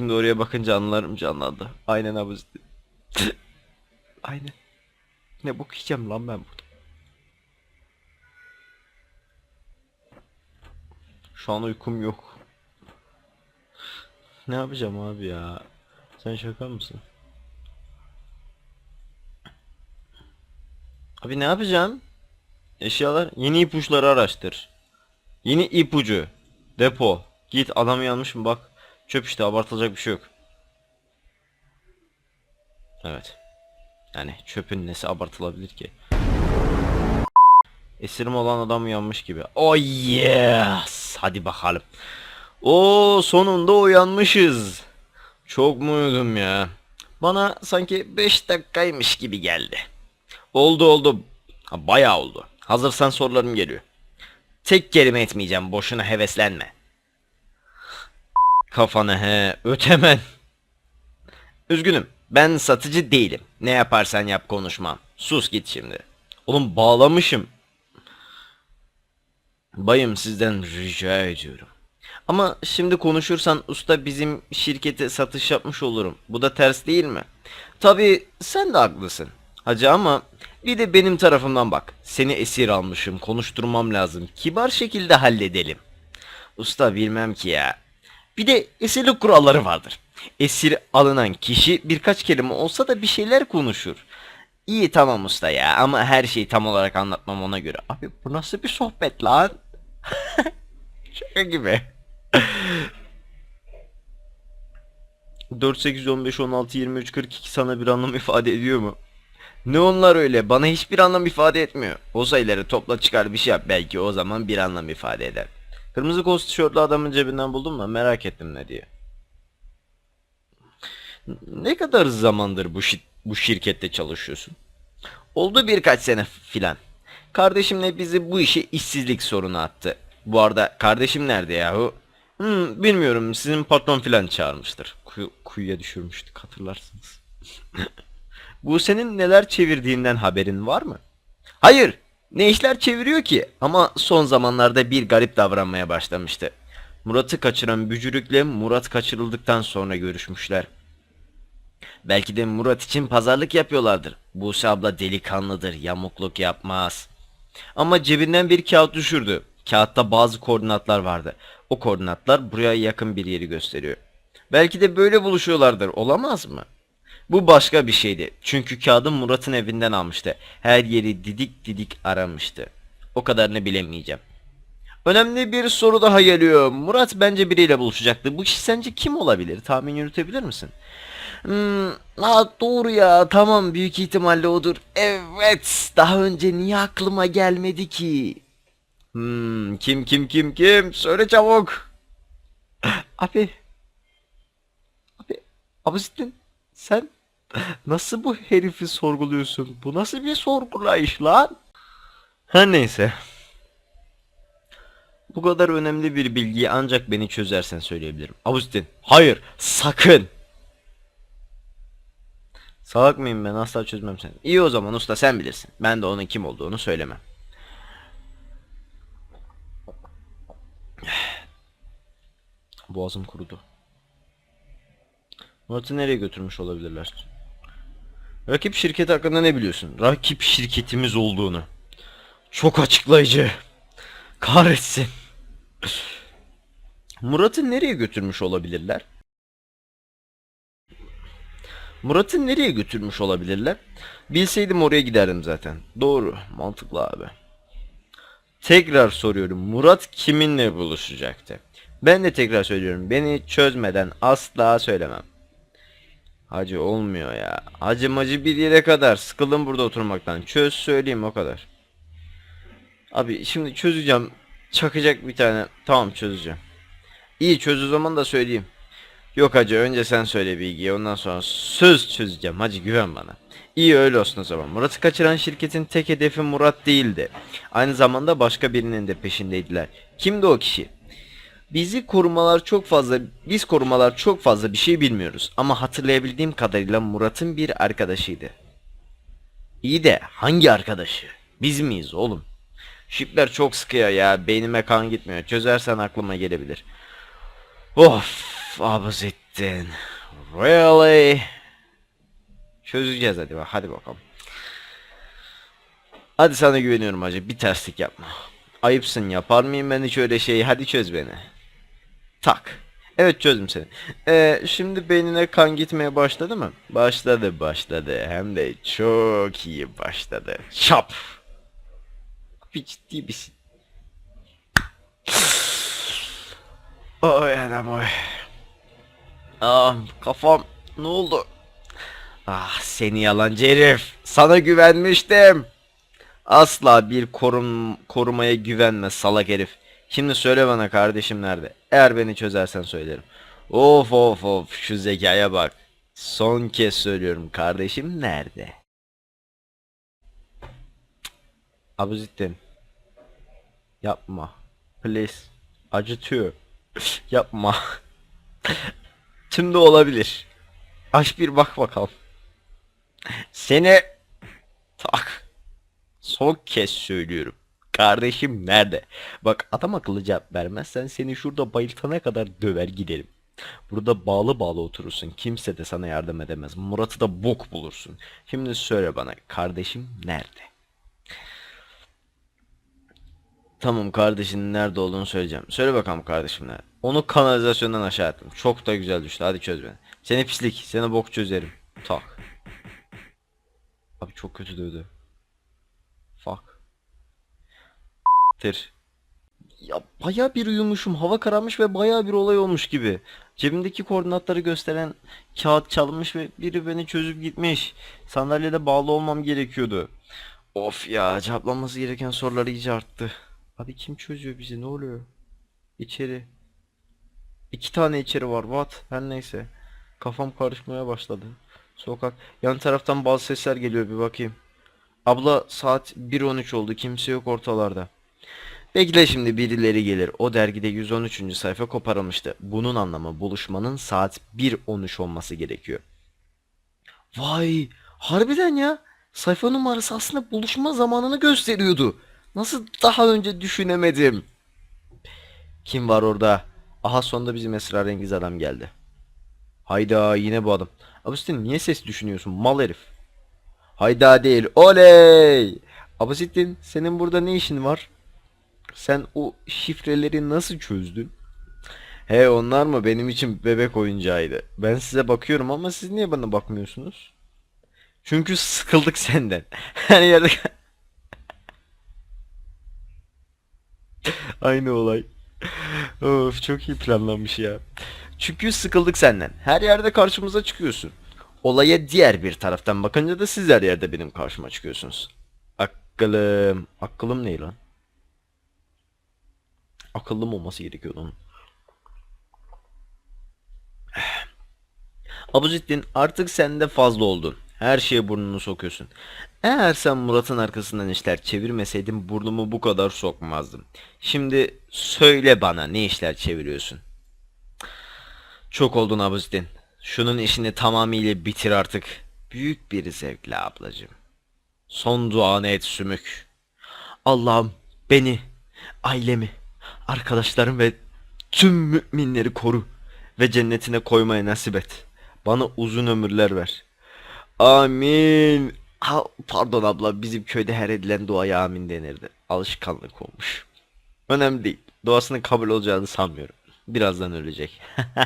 Şimdi oraya bakınca anılarım canlandı. Aynen abi. Aynen. Ne bok yiyeceğim lan ben burada. Şu an uykum yok. Ne yapacağım abi ya? Sen şaka mısın? Abi ne yapacağım? Eşyalar yeni ipuçları araştır. Yeni ipucu. Depo. Git adam yanlış mı bak. Çöp işte abartılacak bir şey yok. Evet. Yani çöpün nesi abartılabilir ki? Esirim olan adam uyanmış gibi. Oh yes. Hadi bakalım. O sonunda uyanmışız. Çok mu uyudum ya? Bana sanki 5 dakikaymış gibi geldi. Oldu oldu. Ha, bayağı oldu. Hazırsan sorularım geliyor. Tek kelime etmeyeceğim. Boşuna heveslenme. Kafanı he ötemen. Üzgünüm. Ben satıcı değilim. Ne yaparsan yap konuşmam. Sus git şimdi. Oğlum bağlamışım. Bayım sizden rica ediyorum. Ama şimdi konuşursan usta bizim şirkete satış yapmış olurum. Bu da ters değil mi? Tabii sen de haklısın. Hacı ama bir de benim tarafımdan bak. Seni esir almışım. Konuşturmam lazım. Kibar şekilde halledelim. Usta bilmem ki ya. Bir de esirlik kuralları vardır. Esir alınan kişi birkaç kelime olsa da bir şeyler konuşur. İyi tamam usta ya ama her şeyi tam olarak anlatmam ona göre. Abi bu nasıl bir sohbet lan? Şaka gibi. 4, 8, 15, 16, 23, 42 sana bir anlam ifade ediyor mu? Ne onlar öyle? Bana hiçbir anlam ifade etmiyor. O sayıları topla çıkar bir şey yap. Belki o zaman bir anlam ifade eder. Kırmızı kol tişörtlü adamın cebinden buldun mu? Merak ettim ne diye. Ne kadar zamandır bu, şi- bu şirkette çalışıyorsun? Oldu birkaç sene filan. Kardeşimle bizi bu işe işsizlik sorunu attı. Bu arada kardeşim nerede yahu? Hmm, bilmiyorum sizin patron filan çağırmıştır. Kuyu- kuyuya düşürmüştük hatırlarsınız. bu senin neler çevirdiğinden haberin var mı? Hayır. Ne işler çeviriyor ki? Ama son zamanlarda bir garip davranmaya başlamıştı. Murat'ı kaçıran bücürükle Murat kaçırıldıktan sonra görüşmüşler. Belki de Murat için pazarlık yapıyorlardır. Buse abla delikanlıdır, yamukluk yapmaz. Ama cebinden bir kağıt düşürdü. Kağıtta bazı koordinatlar vardı. O koordinatlar buraya yakın bir yeri gösteriyor. Belki de böyle buluşuyorlardır, olamaz mı? Bu başka bir şeydi. Çünkü kağıdı Murat'ın evinden almıştı. Her yeri didik didik aramıştı. O kadarını bilemeyeceğim. Önemli bir soru daha geliyor. Murat bence biriyle buluşacaktı. Bu kişi sence kim olabilir? Tahmin yürütebilir misin? Hmm, ha, doğru ya tamam büyük ihtimalle odur. Evet daha önce niye aklıma gelmedi ki? Hmm, kim kim kim kim? Söyle çabuk. Abi. Abi. Abuzittin sen nasıl bu herifi sorguluyorsun? Bu nasıl bir sorgulayış lan? Her neyse. Bu kadar önemli bir bilgiyi ancak beni çözersen söyleyebilirim. Abuzittin hayır sakın. Salak mıyım ben asla çözmem seni. İyi o zaman usta sen bilirsin. Ben de onun kim olduğunu söylemem. Boğazım kurudu. Murat'ı nereye götürmüş olabilirler? Rakip şirket hakkında ne biliyorsun? Rakip şirketimiz olduğunu. Çok açıklayıcı. Kahretsin. Murat'ı nereye götürmüş olabilirler? Murat'ı nereye götürmüş olabilirler? Bilseydim oraya giderdim zaten. Doğru, mantıklı abi. Tekrar soruyorum. Murat kiminle buluşacaktı? Ben de tekrar söylüyorum. Beni çözmeden asla söylemem. Hacı olmuyor ya. Hacı macı bir yere kadar. Sıkıldım burada oturmaktan. Çöz söyleyeyim o kadar. Abi şimdi çözeceğim. Çakacak bir tane. Tamam çözeceğim. İyi çöz zaman da söyleyeyim. Yok hacı önce sen söyle bilgiyi ondan sonra söz çözeceğim hacı güven bana. İyi öyle olsun o zaman. Murat'ı kaçıran şirketin tek hedefi Murat değildi. Aynı zamanda başka birinin de peşindeydiler. Kimdi o kişi? Bizi korumalar çok fazla, biz korumalar çok fazla bir şey bilmiyoruz. Ama hatırlayabildiğim kadarıyla Murat'ın bir arkadaşıydı. İyi de hangi arkadaşı? Biz miyiz oğlum? Şipler çok sıkıyor ya. Beynime kan gitmiyor. Çözersen aklıma gelebilir. Of, Abuzet Abuzittin. Really? Çözeceğiz hadi. Hadi bakalım. Hadi sana güveniyorum hacı. Bir terslik yapma. Ayıpsın yapar mıyım ben hiç öyle şeyi? Hadi çöz beni. Tak. Evet çözdüm seni. Ee, şimdi beynine kan gitmeye başladı mı? Başladı başladı. Hem de çok iyi başladı. Çap. Bir ciddi misin? Oy anam oy. Ah kafam ne oldu? Ah seni yalancı herif. Sana güvenmiştim. Asla bir korum, korumaya güvenme salak herif. Şimdi söyle bana kardeşim nerede? Eğer beni çözersen söylerim. Of of of şu zekaya bak. Son kez söylüyorum kardeşim nerede? Abuzittin. Yapma. Please. Acıtıyor. Yapma. Tüm de olabilir. Aç bir bak bakalım. Seni tak. Son kez söylüyorum. Kardeşim nerede? Bak adam akıllı cevap vermezsen seni şurada bayıltana kadar döver giderim. Burada bağlı bağlı oturursun. Kimse de sana yardım edemez. Murat'ı da bok bulursun. Şimdi söyle bana kardeşim nerede? Tamam kardeşinin nerede olduğunu söyleyeceğim. Söyle bakalım kardeşim nerede? Onu kanalizasyondan aşağı attım. Çok da güzel düştü. Hadi çöz beni. Seni pislik. Seni bok çözerim. Tak. Abi çok kötü dövdü. Tir. Ya baya bir uyumuşum. Hava kararmış ve baya bir olay olmuş gibi. Cebimdeki koordinatları gösteren kağıt çalınmış ve biri beni çözüp gitmiş. Sandalyede bağlı olmam gerekiyordu. Of ya cevaplanması gereken sorular iyice arttı. Abi kim çözüyor bizi ne oluyor? İçeri. İki tane içeri var what? Her neyse. Kafam karışmaya başladı. Sokak. Yan taraftan bazı sesler geliyor bir bakayım. Abla saat 1.13 oldu kimse yok ortalarda. Bekle şimdi birileri gelir. O dergide 113. sayfa koparılmıştı. Bunun anlamı buluşmanın saat 1.13 olması gerekiyor. Vay harbiden ya. Sayfa numarası aslında buluşma zamanını gösteriyordu. Nasıl daha önce düşünemedim. Kim var orada? Aha sonunda bizim esrarengiz adam geldi. Hayda yine bu adam. Abustin niye ses düşünüyorsun mal herif? Hayda değil oley. Abustin senin burada ne işin var? Sen o şifreleri nasıl çözdün? He onlar mı benim için bebek oyuncağıydı. Ben size bakıyorum ama siz niye bana bakmıyorsunuz? Çünkü sıkıldık senden. Her yerde Aynı olay. Of çok iyi planlanmış ya. Çünkü sıkıldık senden. Her yerde karşımıza çıkıyorsun. Olaya diğer bir taraftan bakınca da siz her yerde benim karşıma çıkıyorsunuz. Akıllım. Akıllım ne lan? Akıllım olması gerekiyordu onun. Abuzittin artık sende fazla oldun. Her şeye burnunu sokuyorsun. Eğer sen Murat'ın arkasından işler çevirmeseydin burnumu bu kadar sokmazdım. Şimdi söyle bana ne işler çeviriyorsun? Çok oldun Abuzittin. Şunun işini tamamıyla bitir artık. Büyük bir zevkle ablacığım. Son duanı et sümük. Allah'ım beni, ailemi, arkadaşlarım ve tüm müminleri koru ve cennetine koymaya nasip et. Bana uzun ömürler ver. Amin. Ha, pardon abla bizim köyde her edilen duaya amin denirdi. Alışkanlık olmuş. Önemli değil. Duasının kabul olacağını sanmıyorum. Birazdan ölecek.